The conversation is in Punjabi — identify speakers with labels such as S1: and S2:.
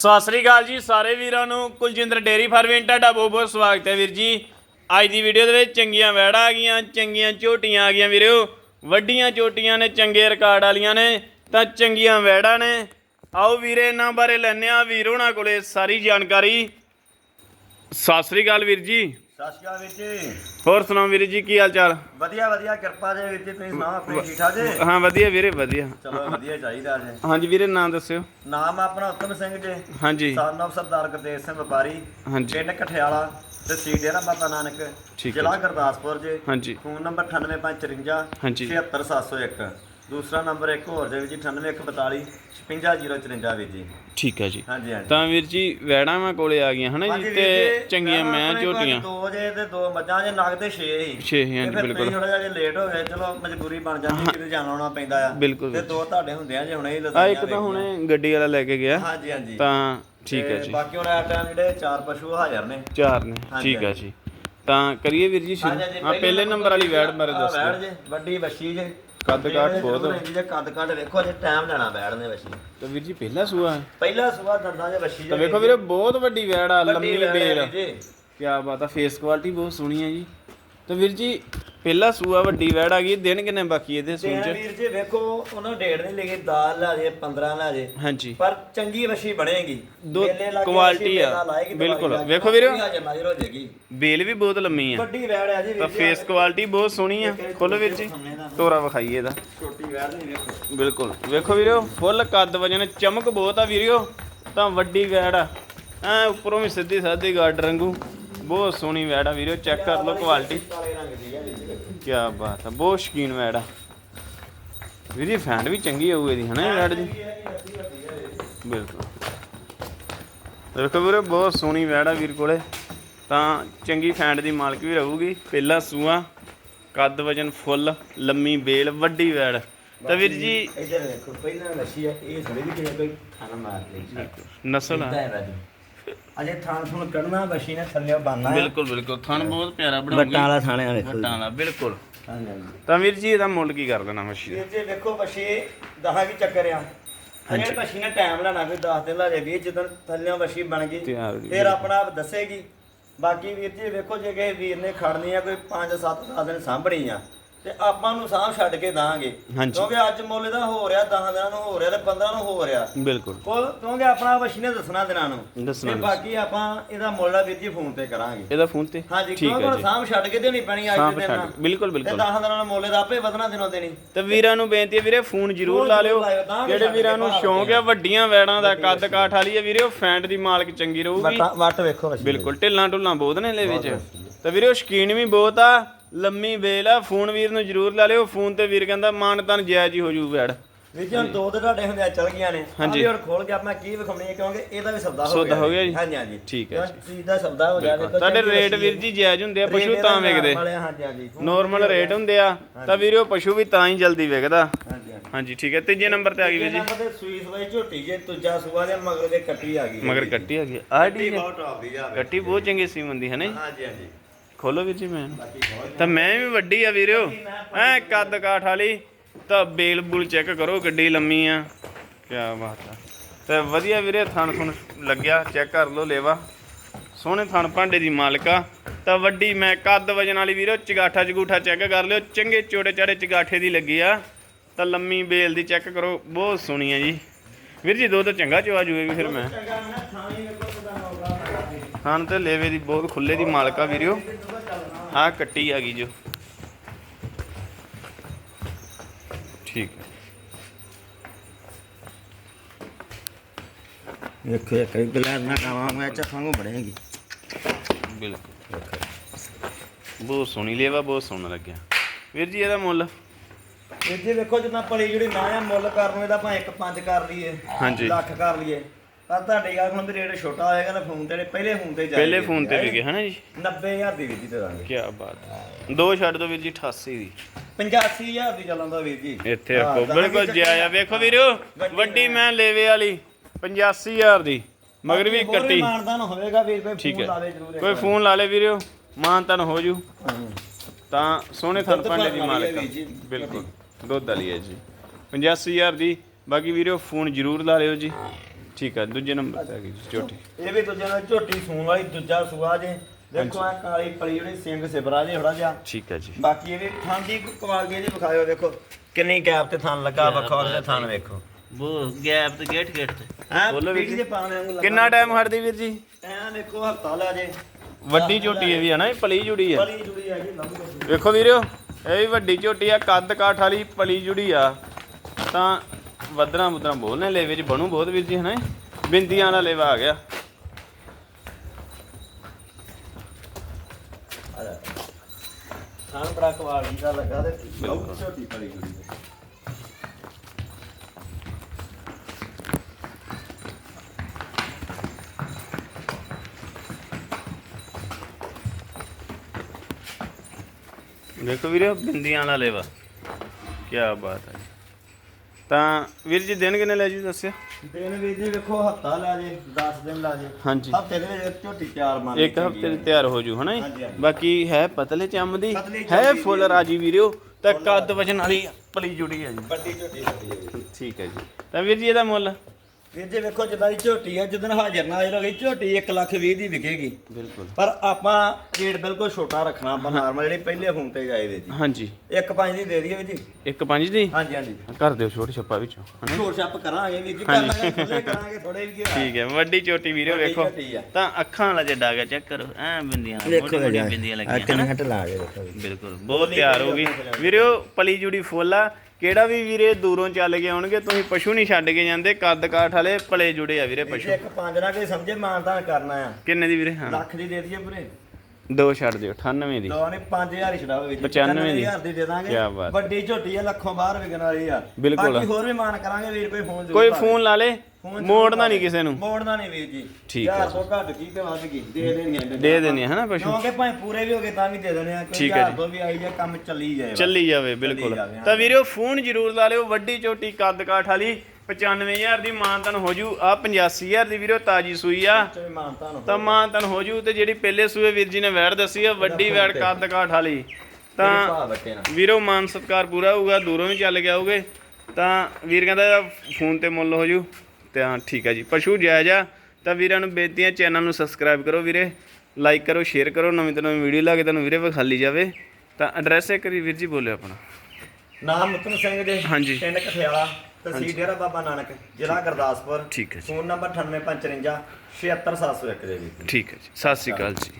S1: ਸਤਿ ਸ੍ਰੀ ਅਕਾਲ ਜੀ ਸਾਰੇ ਵੀਰਾਂ ਨੂੰ। ਕੁਲਜਿੰਦਰ ਡੇਰੀ ਫਾਰਮਿੰਗ ਤੁਹਾਡਾ ਬਹੁਤ ਬਹੁਤ ਸਵਾਗਤ ਹੈ ਵੀਰ ਜੀ। ਅੱਜ ਦੀ ਵੀਡੀਓ ਦੇ ਵਿੱਚ ਚੰਗੀਆਂ ਵੈੜਾਂ ਆ ਗਈਆਂ, ਚੰਗੀਆਂ ਝੋਟੀਆਂ ਆ ਗਈਆਂ ਵੀਰੋ। ਵੱਡੀਆਂ ਝੋਟੀਆਂ ਨੇ, ਚੰਗੇ ਰਿਕਾਰਡ ਵਾਲੀਆਂ ਨੇ, ਤਾਂ ਚੰਗੀਆਂ ਵੈੜਾਂ ਨੇ। ਆਓ ਵੀਰੇ, ਇਹਨਾਂ ਬਾਰੇ ਲੈਣੇ ਆ ਵੀਰ ਹੋਣਾ ਕੋਲੇ ਸਾਰੀ ਜਾਣਕਾਰੀ। ਸਤਿ ਸ੍ਰੀ ਅਕਾਲ ਵੀਰ ਜੀ।
S2: ਸਤਿ ਸ਼੍ਰੀ ਅਕਾਲ ਵੀਰ ਜੀ।
S1: ਹੋਰ ਸੁਣਾਓ ਵੀਰ ਜੀ ਕੀ ਹਾਲ ਚਾਲ?
S2: ਵਧੀਆ ਵਧੀਆ ਕਿਰਪਾ ਦੇ ਜੀ ਤੁਸੀਂ ਸੁਣਾਓ ਆਪਣੇ ਠੀਕ ਠਾਕ ਜੀ?
S1: ਹਾਂ ਵਧੀਆ ਵੀਰੇ ਵਧੀਆ।
S2: ਚਲੋ ਵਧੀਆ ਚਾਹੀਦਾ ਜੀ।
S1: ਹਾਂਜੀ ਵੀਰੇ ਨਾਮ ਦੱਸਿਓ।
S2: ਨਾਮ ਆਪਣਾ ਉਤਮ ਸਿੰਘ ਜੀ।
S1: ਹਾਂਜੀ।
S2: ਸਨ ਸਰਦਾਰ ਗੁਰਦੇਵ ਸਿੰਘ ਵਪਾਰੀ।
S1: ਹਾਂਜੀ।
S2: ਪਿੰਡ ਕਠਿਆਲਾ ਤੇ ਸੀ ਡੇਰਾ ਬਾਬਾ ਨਾਨਕ। ਜ਼ਿਲ੍ਹਾ ਗੁਰਦਾਸਪੁਰ ਜੀ।
S1: ਹਾਂਜੀ।
S2: ਫੋਨ ਨੰਬਰ 9854
S1: ਹਾਂਜੀ।
S2: 76701 ਦੂਸਰਾ ਨੰਬਰ ਇੱਕ ਹੋਰ ਦੇ ਵਿੱਚ 98142 55054 ਵੀਰ ਜੀ।
S1: ਠੀਕ ਹੈ ਜੀ।
S2: ਹਾਂਜੀ ਹਾਂਜੀ।
S1: ਤਾਂ ਵੀਰ ਜੀ ਵੈੜਾਂ ਮੈਂ ਕੋਲੇ ਆ ਗਈਆਂ ਹਨਾ ਜੀ? ਤੇ ਚੰਗੀਆਂ
S2: ਮੈਂ
S1: ਝੋਟੀਆਂ।
S2: ਦੋ ਜੇ ਤੇ ਦੋ ਮੱਝਾਂ ਜੇ ਨਗ ਦੇ 6 ਹੀ।
S1: ਛੇ ਹੀ, ਹਾਂਜੀ, ਬਿਲਕੁਲ।
S2: ਥੋੜਾ ਜਿਹਾ ਜੇ ਲੇਟ ਹੋ ਗਏ ਚਲੋ ਮਜਬੂਰੀ ਬਣ ਜਾਂਦੀ ਕਿਤੇ ਜਾਣਾ ਆਉਣਾ ਪੈਂਦਾ ਆ।
S1: ਬਿਲਕੁਲ
S2: ਤੇ ਦੋ ਤੁਹਾਡੇ ਹੁੰਦੇ ਆ ਜੇ ਹੁਣੇ ਹੀ
S1: ਆ
S2: ਲਦਾਈਆਂ
S1: ਇੱਕ ਤਾਂ ਹੁਣੇ ਗੱਡੀ ਵਾਲਾ ਲੈ ਕੇ ਗਿਆ।
S2: ਹਾਂਜੀ ਹਾਂਜੀ।
S1: ਤਾਂ ਠੀਕ ਹੈ ਜੀ।
S2: ਬਾਕੀ ਹੁਣ ਆ ਟਾਈਮ ਜਿਹੜੇ ਚਾਰ ਪਸ਼ੂ ਹਾਜ਼ਰ ਨੇ।
S1: ਚਾਰ ਨੇ। ਠੀਕ ਹੈ ਜੀ। ਤਾਂ ਕਰੀਏ ਵੀਰ ਜੀ ਸ਼ੁਰੂ? ਹਾਂ ਪਹਿਲੇ ਨੰਬਰ ਵਾਲੀ ਵੈੜ ਬਾਰੇ ਦੱਸ
S2: ਵੈੜ ਜੇ ਵੱਡੀ ਵੱਛੀ ਜੇ।
S1: ਕੱਦ ਕਾਠ ਬਹੁਤ।
S2: ਜੇ ਕੱਦ ਕਾਠ ਵੇਖੋ ਜੇ ਟਾਈਮ ਲੈਣਾ ਵੈੜ ਨੇ ਵੱਛੀ।
S1: ਤਾਂ ਵੀਰ ਜੀ ਪਹਿਲਾ ਸੂਆ ਹੈ।
S2: ਪਹਿਲਾ ਸੁਬਾ ਦੰਦਾਂ ਵੱਛੀ ਜੇ
S1: ਤਾਂ ਵੇਖੋ ਵੀਰੇ ਬਹੁਤ ਵੱਡੀ ਵੈੜ ਆ ਲੰਮੀ ਬੇਲ ਕੀ ਬਾਤ ਆ ਫੇਸ ਕੁਆਲਿਟੀ ਬਹੁਤ ਸੋਹਣੀ ਹੈ ਜੀ। ਤਾਂ ਵੀਰ ਜੀ ਪਹਿਲਾ ਸੂਆ ਵੱਡੀ ਵੈੜ ਆ ਗਈ ਦਿਨ ਕਿੰਨੇ ਬਾਕੀ ਇਹਦੇ ਸੂਣ
S2: ਤੇ
S1: ਚ?
S2: ਵੀਰ ਜੀ ਵੇਖੋ ਉਹਨਾਂ ਡੇਢ ਨਹੀਂ ਲਿਖੀ 10 ਲਾ ਜੇ 15 ਲਾ ਜੇ।
S1: ਹਾਂਜੀ।
S2: ਪਰ ਚੰਗੀ ਵੱਛੀ ਬਣੇਗੀ।
S1: ਦੋ
S2: ਮੇਲੇ
S1: ਆ।
S2: ਮੇਲਾ ਲਾਏਗੀ ਤੇ
S1: ਬਿਲਕੁਲ।
S2: ਵਾਰੀ
S1: ਵੇਖੋ ਵੀਰੋ।
S2: ਵੀ ਹਾਜ਼ਰ ਨਾਜ਼ਰ ਹੋ ਜਾਏਗੀ
S1: ਬੇਲ ਵੀ ਬਹੁਤ ਲੰਮੀ ਆ।
S2: ਵੱਡੀ ਵੈੜ ਆ ਜੀ ਵੀਰ
S1: ਤਾਂ
S2: ਜੀ।
S1: ਫੇਸ ਕੁਆਲਿਟੀ ਬਹੁਤ ਸੋਹਣੀ ਆ। ਖੋਲੋ ਵੀਰ ਜੀ। ਤੋਰਾ ਵਿਖਾਈਏ ਇਹਦਾ।
S2: ਛੋਟੀ ਵੈੜ ਨਹੀਂ ਵੇਖੋ।
S1: ਬਿਲਕੁਲ। ਵੇਖੋ ਵੀਰੋ ਫੁੱਲ ਕੱਦ ਵਜਨ ਚਮਕ ਬਹੁਤ ਆ ਵੀਰੋ। ਤਾਂ ਵੱਡੀ ਵੈੜ ਆ। ਐ ਉੱਪਰੋਂ ਵੀ ਸਿੱਧੀ ਸਾਦੀ ਗਾਰਡ ਰੰਗੂ ਬਹੁਤ ਸੋਹਣੀ ਵੈੜ ਆ ਵੀਰੋ ਚੈੱਕ ਕਰ ਲਓ ਕੁਆਲਿਟੀ
S2: ਕਾਲੇ ਰੰਗ ਦੀ
S1: ਕੀ ਬਾਤ ਆ ਬਹੁਤ ਸ਼ਕੀਨ ਵੈੜ ਆ। ਵੀਰ ਫੈਂਡ ਵੀ ਚੰਗੀ ਹੋਊ ਇਹਦੀ ਹਨਾ ਵੈੜ ਦੀ? ਬਿਲਕੁਲ। ਵੇਖੋ ਵੀਰੋ ਬਹੁਤ ਸੋਹਣੀ ਵੈੜ ਆ ਵੀਰ ਕੋਲੇ। ਤਾਂ ਚੰਗੀ ਫੈਂਡ ਦੀ ਮਾਲਕ ਵੀ ਰਹੂਗੀ। ਪਹਿਲਾ ਸੂਆ ਕੱਦ ਵਜਨ ਫੁੱਲ ਲੰਮੀ ਬੇਲ ਵੱਡੀ ਵੈੜ। ਤਾਂ ਵੀਰ ਜੀ
S2: ਇੱਧਰ ਦੇਖੋ ਪਹਿਲਾਂ ਲੱਸੀ ਆ ਇਹ ਥੋੜੀ ਵੀ ਕਿਹਾ ਕੋਈ ਖਾਣਾ ਮਾਰ ਲਈ।
S1: ਨਸਲ ਆ।
S2: ਅਜੇ ਥਾਣ ਥੁਣ ਕੱਢਣਾ ਬੱਛੀ ਨੇ ਥੱਲੇ ਬਾਨਾ
S1: ਬਿਲਕੁਲ ਬਿਲਕੁਲ। ਥਣ ਬਹੁਤ ਪਿਆਰਾ ਬਣਾਉਂਗੀ।
S2: ਵੱਟਾਂ ਵਾਲਾ ਥਾਣੇ ਆ ਵੇਖੋ
S1: ਵੱਟਾਂ ਵਾਲਾ ਬਿਲਕੁਲ।
S2: ਹਾਂਜੀ ਹਾਂਜੀ।
S1: ਤਾਂ ਵੀਰ ਜੀ ਇਹਦਾ ਮੁੱਲ ਕੀ ਕਰ ਦੇਣਾ ਮੱਛੀ ਦਾ
S2: ਇਹ ਜੇ ਵੇਖੋ ਬੱਛੀ ਦਹਾਂ ਕੀ ਚੱਕਰ ਆ। ਅਜੇ ਬੱਛੀ ਨੇ ਟਾਈਮ ਲੈਣਾ ਕੋਈ 10 ਦਿਨ ਲਾ ਜੇ ਵੀ ਜਦੋਂ ਥੱਲੇ ਬੱਛੀ ਬਣ ਗਈ
S1: ਤਿਆਰ ਹੋ ਗਈ।
S2: ਫਿਰ ਆਪਣਾ ਆਪ ਦੱਸੇਗੀ। ਬਾਕੀ ਵੀਰ ਜੀ ਵੇਖੋ ਜੇ ਕਿਸੇ ਵੀਰ ਨੇ ਖੜਨੀ ਆ ਕੋਈ 5 7 10 ਦਿਨ ਸਾਂਭਣੀ ਆ। ਤੇ ਆਪਾਂ ਨੂੰ ਸਾਂਭ ਛੱਡ ਕੇ ਦਾਂਗੇ।
S1: ਹਾਂਜੀ।
S2: ਕਿਉਂਕਿ ਅੱਜ ਮੁੱਲ ਦਾ ਹੋ ਰਿਹਾ 10 ਦਿਨਾਂ ਨੂੰ ਹੋ ਰਿਹਾ ਤੇ 15 ਨੂੰ ਹੋ ਰਿਹਾ।
S1: ਬਿਲਕੁਲ।
S2: ਉਹ ਕਿਉਂਕਿ ਆਪਣਾ ਨੇ ਦੱਸਣਾ ਦਿਨਾਂ ਨੂੰ।
S1: ਦੱਸਣਾ
S2: ਤੇ ਬਾਕੀ ਆਪਾਂ ਇਹਦਾ ਮੁੱਲ ਆ ਵੀਰ ਜੀ ਫੋਨ ਤੇ ਕਰਾਂਗੇ।
S1: ਇਹਦਾ ਫੋਨ ਤੇ?
S2: ਹਾਂਜੀ
S1: ਠੀਕ
S2: ਕਿਉਂਕਿ
S1: ਹੈ
S2: ਹੁਣ
S1: ਜੀ।
S2: ਸਾਂਭ ਛੱਡ ਕੇ ਦੇਣੀ ਪੈਣੀ ਅੱਜ
S1: ਸਾਂਭ
S2: ਦੇ ਦਿਨ
S1: ਛੱਡ ਬਿਲਕੁਲ
S2: ਤੇ
S1: ਬਿਲਕੁਲ।
S2: 10 ਦਿਨਾਂ ਨੂੰ ਮੁੱਲ ਦਾ ਆਪੇ ਵਧਣਾ ਦਿਨੋਂ ਦੇਣੀ
S1: ਤੇ ਵੀਰਾਂ ਨੂੰ ਬੇਨਤੀ ਹੈ ਵੀਰੇ ਫੋਨ ਜ਼ਰੂਰ ਲਾ ਲਿਓ।
S2: ਲਾਇਓ, ਤਾਂ ਵੀ
S1: ਜਿਹੜੇ
S2: ਸਾਡੇ
S1: ਵੀਰਾਂ ਨੂੰ ਸ਼ੌਂਕ ਆ ਵੱਡੀਆਂ ਵੈੜਾਂ ਦਾ ਕੱਦ ਕਾਠ ਵਾਲੀ ਹੈ ਵੀਰੇ ਉਹ ਫੈਂਟ ਦੀ ਮਾਲਕ ਚੰਗੀ ਰਹੂਗੀ।
S2: ਵੱਟ ਵੇਖੋ
S1: ਬਿਲਕੁਲ ਢਿੱਲਾਂ ਢੁੱਲਾਂ ਬਹੁਤ ਨੇ ਇਹਦੇ ਵਿੱਚ। ਤੇ ਵੀਰੇ ਉਹ ਸ਼ਕੀਨ ਵੀ ਬਹੁਤ ਆ। ਲੰਮੀ ਬੇਲ ਆ ਫੋਨ ਵੀਰ ਨੂੰ ਜ਼ਰੂਰ ਲਾ ਲਿਓ ਫੋਨ ਤੇ ਵੀਰ ਕਹਿੰਦਾ ਮਾਨ ਤਨ ਜਾਇਜ਼ ਹੀ ਹੋ ਜੂ ਵੈੜ।
S2: ਵੀਰ ਜੀ ਹੁਣ ਦੋ ਤੇ ਤੁਹਾਡੇ ਹੁੰਦੇ ਚੱਲ ਗਈਆਂ ਨੇ।
S1: ਹਾਂਜੀ।
S2: ਹਾਂਜੀ ਹੁਣ ਖੋਲ ਕੇ ਆਪਾਂ ਕੀ ਵਿਖਾਉਣੀ ਹੈ ਕਿਉਂਕਿ ਇਹਦਾ ਵੀ ਸੌਦਾ ਹੋ
S1: ਸੌਦਾ
S2: ਗਿਆ
S1: ਹੋ ਗਿਆ ਜੀ?
S2: ਹਾਂਜੀ ਹਾਂਜੀ।
S1: ਠੀਕ ਹੈ
S2: ਕਿਉਂ ਚੀਜ਼ ਦਾ ਸੌਦਾ ਹੋ ਗਿਆ ਦੇਖੋ
S1: ਤੁਹਾਡੇ
S2: ਚੰਗੀ
S1: ਰੇਟ
S2: ਬੱਚੀ
S1: ਵੀਰ
S2: ਹੈ।
S1: ਜੀ ਜਾਇਜ਼ ਹੁੰਦੇ ਆ
S2: ਰੇਟ
S1: ਪਸ਼ੂ
S2: ਇਹਦਾ
S1: ਤਾਂ ਵੇਖਦੇ।
S2: ਵਾਲੇ ਹਾਂਜੀ ਹਾਂਜੀ।
S1: ਨੋਰਮਲ ਰੇਟ ਹੁੰਦੇ ਆ ਤਾਂ ਵੀਰੇ ਉਹ ਪਸ਼ੂ ਵੀ ਤਾਂ ਹੀ ਜਲਦੀ ਵਿਕਦਾ
S2: ਹਾਂਜੀ ਹਾਂਜੀ।
S1: ਹਾਂਜੀ ਠੀਕ ਹੈ। ਤੀਜੇ ਨੰਬਰ ਤੇ ਆ ਗਈ ਵੀਰ ਜੀ।
S2: ਨੰਬਰ ਤੇ ਸੂਈ ਸਵਾਈ ਝੋਟੀ ਜੇ ਤੁਜਾ ਸੂਆ ਦੇ ਮਗਰ ਦੇ ਕੱਟੀ ਆ ਗਈ।
S1: ਮਗਰ ਕੱਟੀ ਆ ਗਈ। ਆ ਡੀ
S2: ਬਹੁਤ ਟੌਪ ਦੀ ਆ।
S1: ਕੱਟੀ ਬਹੁਤ ਚੰਗੀ ਸੀ ਹੁੰਦੀ ਹੈ ਨਾ
S2: ਹਾਂਜੀ ਹਾਂਜੀ।
S1: ਖੋਲੋ ਵੀਰ ਜੀ ਮੈਂ। ਤਾਂ ਮੈਂ ਵੀ ਵੱਡੀ ਆ ਵੀਰਿਓ। ਐ ਕੱਦ ਕਾਠ ਵਾਲੀ। ਤਾਂ ਬੇਲ ਬੂਲ ਚੈੱਕ ਕਰੋ ਗੱਡੀ ਲੰਮੀ ਆ। ਕੀ ਬਾਤ ਆ। ਤੇ ਵਧੀਆ ਵੀਰੇ, ਥਣ ਥਣ ਲੱਗਿਆ ਚੈੱਕ ਕਰ ਲਓ ਲੇਵਾ। ਸੋਹਣੇ ਥਣ ਭਾਂਡੇ ਦੀ ਮਾਲਕਾ ਤਾਂ ਵੱਡੀ ਮੈਂ ਕੱਦ ਵਜਨ ਵਾਲੀ ਵੀਰੋ ਚਗਾਠਾ ਚਗੂਠਾ ਚੈੱਕ ਕਰ ਲਿਓ। ਚੰਗੇ ਚੋੜੇ ਚਾੜੇ ਚਗਾਠੇ ਦੀ ਲੱਗੀ ਆ। ਤਾਂ ਲੰਮੀ ਬੇਲ ਦੀ ਚੈੱਕ ਕਰੋ। ਬਹੁਤ ਸੋਹਣੀ ਆ ਜੀ। ਵੀਰ ਜੀ, ਦੋ ਦੁੱਧ ਚੰਗਾ ਚਵਾ ਜੂਏਗੀ ਫਿਰ ਮੈਂ
S2: ਚੰਗਾ ਮੈਂ। ਥਾਣੀ
S1: ਤੇ ਲੇਵੇ ਦੀ ਬਹੁਤ ਖੁੱਲੇ ਦੀ ਮਾਲਕਾ ਵੀਰਿਓ। ਆ ਕੱਟੀ ਆ ਗਈ ਜੋ। ਠੀਕ ਹੈ।
S2: ਕਈ ਗਲਾਸ ਨਾ ਕਾਵਾਂ ਮੈਂ ਚੱਖਾਂਗੂ ਬਣੇਗੀ।
S1: ਬਿਲਕੁਲ। ਬਹੁਤ ਸੋਹਣੀ ਲੇਵਾ ਬਹੁਤ ਸੋਹਣਾ ਲੱਗਿਆ। ਵੀਰ ਜੀ ਇਹਦਾ ਮੁੱਲ?
S2: ਇਹ ਜੇ ਵੇਖੋ ਜਿੰਨਾ ਪਲੀ ਜਿਹੜੀ ਨਾ ਆ ਮੁੱਲ ਕਰਨ ਇਹਦਾ ਭਾਵੇਂ ਇੱਕ ਪੰਜ ਕਰ ਲਈਏ
S1: ਹਾਂਜੀ।
S2: ਲੱਖ ਕਰ ਲਈਏ। ਪਰ ਤੁਹਾਡੀ ਗੱਲ ਹੁਣ ਵੀ ਰੇਟ ਛੋਟਾ ਹੋਏਗਾ ਨਾ ਫੋਨ ਤੇ ਪਹਿਲੇ ਫੋਨ ਤੇ ਜਾਏਗੀ
S1: ਪਹਿਲੇ ਫੋਨ ਤੇ ਵਿਕੇ ਹਨਾ ਜੀ?
S2: 90000 ਦੀ ਵੀਰ ਜੀ ਦਾਂਗੇ।
S1: ਕੀ ਬਾਤ। ਦੋ ਛੱਡ ਦੋ ਵੀਰ ਜੀ 88 ਦੀ।
S2: 85000 ਦੀ ਚੱਲਣ ਦਾ ਵੀਰ ਜੀ।
S1: ਇੱਥੇ ਰੱਖੋ
S2: ਤਾਂ
S1: ਬਿਲਕੁਲ
S2: ਵੀ
S1: ਜਾਇਆ ਵੇਖੋ ਵੀਰੋ ਵੱਡੀ ਮੈਂ ਲੇਵੇ ਵਾਲੀ 85000 ਦੀ ਮਗਰ ਵੀ ਕੱਟੀ।
S2: ਹੋਵੇਗਾ ਵੀਰ ਕੋਈ ਫੋਨ
S1: ਹੈ।
S2: ਲਾਵੇ ਜ਼ਰੂਰ ਇੱਕ
S1: ਕੋਈ
S2: ਵਾਰ।
S1: ਫੋਨ ਲਾ ਲੇ ਵੀਰਿਓ ਮਾਨ ਤਨ ਹੋ ਜੂ। ਤਾਂ ਸੋਹਣੇ ਥਣ ਭਾਂਡੇ ਦੀ ਮਾਲਕ ਆ।
S2: ਵੀਰ।
S1: ਬਿਲਕੁਲ ਦੁੱਧ ਵਾਲੀ ਹੈ ਜੀ। 85000 ਦੀ ਬਾਕੀ ਵੀਰੋ ਫੋਨ ਜ਼ਰੂਰ ਲਾ ਲਿਓ ਜੀ। ਠੀਕ ਹੈ ਦੂਜੇ ਨੰਬਰ ਤੇ ਆ ਗਈ ਜੀ ਝੋਟੀ।
S2: ਇਹ ਵੀ ਦੂਜੇ ਨਾਲ ਝੋਟੀ ਸੂਣ ਵਾਲੀ ਦੂਜਾ ਸੂਆ ਜੇ। ਦੇਖੋ ਆ ਕਾਲੀ ਪਲੀ ਜਿਹੜੀ ਸਿੰਘ ਸਿਬਰਾ ਜੇ ਥੋੜਾ ਜਿਹਾ।
S1: ਠੀਕ ਹੈ ਜੀ।
S2: ਬਾਕੀ ਇਹ ਵੀ ਥਾਂ ਦੀ ਕੁਆਲਟੀ ਇਹਦੀ ਵਿਖਾਇਓ ਦੇਖੋ ਕਿੰਨੀ ਗੈਪ ਤੇ ਥਾਂ ਲੱਗਾ ਵੱਖੋ ਵੱਖਰੇ ਥਾਂ ਵੇਖੋ।
S3: ਉਹ ਗੈਪ ਤੇ ਗੇਟ ਗੇਟ ਤੇ।
S2: ਹੈ?
S1: ਬੋਲੋ ਵੀਰ ਜੀ। ਕਿੰਨਾ ਟਾਈਮ ਹਟਦੀ ਵੀਰ ਜੀ?
S2: ਐਂ ਦੇਖੋ ਹਫਤਾ ਲੈ ਜੇ।
S1: ਵੱਡੀ ਝੋਟੀ ਇਹ ਵੀ ਹੈ ਨਾ ਇਹ ਪਲੀ ਜੁੜੀ ਆ।
S2: ਪਲੀ ਜੁੜੀ ਆ ਜੀ ਲੰਬ
S1: ਵੇਖੋ ਵੀਰਿਓ ਇਹ ਵੀ ਵੱਡੀ ਝੋਟੀ ਆ ਕੱਦ ਕਾਠ ਵਾਲੀ ਪਲੀ ਜੁੜੀ ਆ। ਤਾਂ ਵਧਣਾ ਮੁਦਰਾ ਬੋਲਨੇ ਲੈ ਵਿੱਚ ਬਣੂ ਬਹੁਤ ਵੀਰ ਜੀ ਹਨਾ? ਬਿੰਦੀਆਂ ਵਾਲਾ ਲੇਵਾ ਆ ਗਿਆ।
S2: ਆ ਜਾ ਥਾਂ ਬੜਾ ਕੁਆਲਟੀ ਦਾ ਲੱਗਾ ਤੇ
S1: ਬਿਲਕੁਲ।
S2: ਬਹੁਤ ਛੋਟੀ ਪਲੀ ਜੁੜੀ ਹੈ
S1: ਵੇਖੋ ਵੀਰਿਓ ਬਿੰਦੀਆਂ ਵਾਲਾ ਲੇਵਾ। ਕੀ ਬਾਤ ਹੈ ਤਾਂ ਵੀਰ ਜੀ ਦਿਨ ਕਿੰਨੇ ਲੈ ਜੀ ਦੱਸਿਆ
S2: ਦਿਨ ਵੀ ਜੀ ਵੇਖੋ ਹਫਤਾ ਲੈ ਜੇ 10 ਦਿਨ ਲਾ ਜੇ।
S1: ਹਾਂਜੀ।
S2: ਹਫ਼ਤੇ ਦੇ ਵਿੱਚ ਝੋਟੀ ਤਿਆਰ ਮੰਨ
S1: ਇੱਕ ਹਫ਼ਤੇ ਚ ਤਿਆਰ ਹੋ ਜੂ ਹਨਾ। ਬਾਕੀ ਹੈ ਪਤਲੇ ਚੰਮ ਦੀ ਹੈ
S2: ਦੀ
S1: ਫੁੱਲ
S2: ਵੀਰ।
S1: ਰਾਜੀ ਵੀਰਿਓ ਤਾਂ ਕੱਦ ਵਜਨ ਵਾਲੀ ਪਲੀ ਜੁੜੀ ਹੈ ਜੀ।
S2: ਵੱਡੀ ਝੋਟੀ
S1: ਠੀਕ ਹੈ ਜੀ। ਤਾਂ ਵੀਰ ਜੀ ਇਹਦਾ ਮੁੱਲ?
S2: ਵੀਰ ਜੀ ਵੇਖੋ ਜਿੱਦਾਂ ਦੀ ਝੋਟੀ ਹੈ ਜਦੋਂ ਹਾਜ਼ਰ ਨਾ ਹੋ ਗਈ ਝੋਟੀ 1 ਲੱਖ 20 ਦੀ ਵਿਕੇਗੀ।
S1: ਬਿਲਕੁਲ।
S2: ਪਰ ਆਪਾਂ ਰੇਟ ਬਿਲਕੁਲ ਛੋਟਾ ਰੱਖਣਾ ਆਪਾਂ ਨਾਰਮਲ ਜਿਹੜੇ ਪਹਿਲੇ ਫੋਨ ਤੇ ਗਏ ਦੇ ਜੀ।
S1: ਹਾਂਜੀ।
S2: ਇੱਕ ਪੰਜ ਦੀ ਦੇ ਦਈਏ ਵੀਰ ਜੀ।
S1: ਇੱਕ ਪੰਜ ਦੀ?
S2: ਹਾਂਜੀ ਹਾਂਜੀ।
S1: ਕਰ ਦਿਓ ਛੋਟੇ ਛੱਪਾ ਵਿੱਚੋਂ
S2: ਛੋਟ ਛੱਪ ਕਰਾਂਗੇ ਵੀਰ ਜੀ ਕਰਾਂਗੇ ਥੋੜੇ ਕਰਾਂਗੇ ਥੋੜੇ ਵੀ ਕੀ
S1: ਠੀਕ ਹੈ ਵੱਡੀ ਚੋਟੀ ਵੀਰੋ ਵੇਖੋ।
S2: ਝੋਟੀ ਆ।
S1: ਤਾਂ ਅੱਖਾਂ ਵਾਲਾ ਜੱਡਾ ਗਿਆ ਚੈੱਕ ਕਰੋ। ਐ ਬਿੰਦੀਆਂ ਮੋਟੀ ਮੋਟੀ ਬਿੰਦੀਆਂ ਲੱਗੀਆਂ
S2: ਕਿੰਨੇ
S1: ਹਨਾ?
S2: ਘੱਟ ਲਾ ਵੀਰ।
S1: ਬਿਲਕੁਲ ਬਹੁਤ ਤਿਆਰ ਹੋ ਗਈ। ਵੀਰੋ ਪਲੀ ਜੁੜੀ ਫੁੱਲ ਆ। ਕਿਹੜਾ ਵੀ ਵੀਰੇ ਦੂਰੋਂ ਚੱਲ ਕੇ ਆਉਣਗੇ ਤੁਸੀਂ ਪਸ਼ੂ ਨਹੀਂ ਛੱਡ ਕੇ ਜਾਂਦੇ ਕੱਦ ਕਾਠ ਵਾਲੇ ਪਲੇ ਜੁੜੇ ਆ ਵੀਰੇ
S2: ਵੀਰ
S1: ਪਸ਼ੂ।
S2: ਇੱਕ ਪੰਜ ਨਾ ਕੋਈ ਸਮਝੇ ਮਾਨਦਾਨ ਕਰਨਾ ਆ।
S1: ਕਿੰਨੇ ਦੀ ਵੀਰੇ? ਹਾਂ।
S2: ਲੱਖ ਦੀ ਦੇ ਦਈਏ ਪੂਰੇ।
S1: ਦੋ ਛੱਡ ਦਿਓ 98 ਦੀ।
S2: ਲੋ ਨੇ 5000 ਹੀ ਛਡਾਓ ਵੀਰ ਜੀ
S1: 95 ਦੀ।
S2: 95,000 ਦੀ ਦੇ ਦਾਂਗੇ। ਵੱਡੀ ਝੋਟੀ ਆ ਲੱਖੋਂ ਬਾਹਰ ਵਿਕਣ ਵਾਲੀ ਆ।
S1: ਬਿਲਕੁਲ।
S2: ਬਾਕੀ ਹੋਰ ਵੀ ਮਾਨ ਕਰਾਂਗੇ ਵੀਰ ਕੋਈ ਫੋਨ
S1: ਕੋਈ ਫੋਨ ਲਾ ਲੇ।
S2: ਫੋਨ
S1: ਮੋੜਨਾ ਨਹੀਂ। ਕਿਸੇ ਨੂੰ।
S2: ਮੋੜਨਾ ਨਹੀਂ ਵੀਰ ਜੀ।
S1: ਠੀਕ ਹੈ।
S2: ਯਾਰ ਤੋਂ ਘੱਟ ਕੀ ਤੇ ਵੱਧ ਕੀ ਦੇ ਦੇਣੀ ਹੈ
S1: ਦੇ ਦੇਣੇ ਆ ਹਨਾ ਪਸ਼ੂ
S2: ਕਿਉਂਕਿ ਭਾਵੇਂ ਪੂਰੇ ਵੀ ਹੋ ਗਏ ਤਾਂ ਵੀ ਦੇ ਦੇਣੇ ਆ
S1: ਹੈ ਜੀ।
S2: ਤੋਂ ਵੀ ਆਈ ਜਾ ਕੰਮ ਚੱਲੀ ਜਾਏ।
S1: ਚੱਲੀ ਜਾਵੇ ਬਿਲਕੁਲ।
S2: ਹਾਂ।
S1: ਤਾਂ ਵੀਰੋ ਫੋਨ ਜ਼ਰੂਰ ਲਾ ਲਿਓ ਵੱਡੀ ਚੋਟੀ ਕੱਦ ਕਾਠ ਵਾਲੀ 95000 ਦੀ ਮਾਨਤਨ ਹੋ ਜੂ ਆ 85000 ਦੀ ਵੀਰੋ ਤਾਜੀ ਸੂਈ ਆ।
S2: ਨੂੰ
S1: ਤਾਂ ਮਾਨਤਨ ਹੋ ਜੂ ਤੇ ਜਿਹੜੀ ਪਹਿਲੇ ਸੂਏ ਵੀਰ ਜੀ ਨੇ ਵੈੜ ਦੱਸੀ ਆ ਵੱਡੀ ਵੈੜ ਕੱਦ ਕਾਠ ਵਾਲੀ। ਤਾਂ ਵੀਰੋ ਮਾਨ ਸਤਕਾਰ ਪੂਰਾ ਹੋਊਗਾ ਦੂਰੋਂ ਵੀ ਚੱਲ ਕੇ ਆਓਗੇ ਤਾਂ ਵੀਰ ਕਹਿੰਦਾ ਫੋਨ ਤੇ ਮੁੱਲ ਹੋ ਜੂ। ਤੇ ਠੀਕ ਹੈ ਜੀ। ਪਸ਼ੂ ਜਾਇਜ਼ ਆ ਤਾਂ ਵੀਰਾਂ ਨੂੰ ਬੇਨਤੀ ਹੈ ਚੈਨਲ ਨੂੰ ਸਬਸਕ੍ਰਾਈਬ ਕਰੋ ਵੀਰੇ ਲਾਈਕ ਕਰੋ ਸ਼ੇਅਰ ਕਰੋ ਨਵੀਂ ਤੋਂ ਨਵੀਂ ਵੀਡੀਓ ਲਾ ਕੇ ਤੁਹਾਨੂੰ ਵੀਰੇ ਵਿਖਾਲੀ ਜਾਵੇ। ਤਾਂ ਐਡਰੈਸ ਇੱਕ ਵਾਰੀ ਵੀਰ ਜੀ ਬੋਲਿਓ ਆਪਣਾ।
S2: ਨਾਮ ਮੁਤਨ ਸਿੰਘ ਦੇ
S1: ਹਾਂਜੀ।
S2: ਪਿੰਡ ਕਠਿਆਲਾ ਤਹਿਸੀਲ ਡੇਰਾ ਬਾਬਾ ਨਾਨਕ ਜ਼ਿਲ੍ਹਾ ਗੁਰਦਾਸਪੁਰ।
S1: ਠੀਕ ਹੈ ਜੀ।
S2: ਫੋਨ ਨੰਬਰ 9855 76701 ਦੇ ਵਿੱਚ
S1: ਠੀਕ ਹੈ ਜੀ। ਸਤਿ ਸ਼੍ਰੀ ਅਕਾਲ ਜੀ।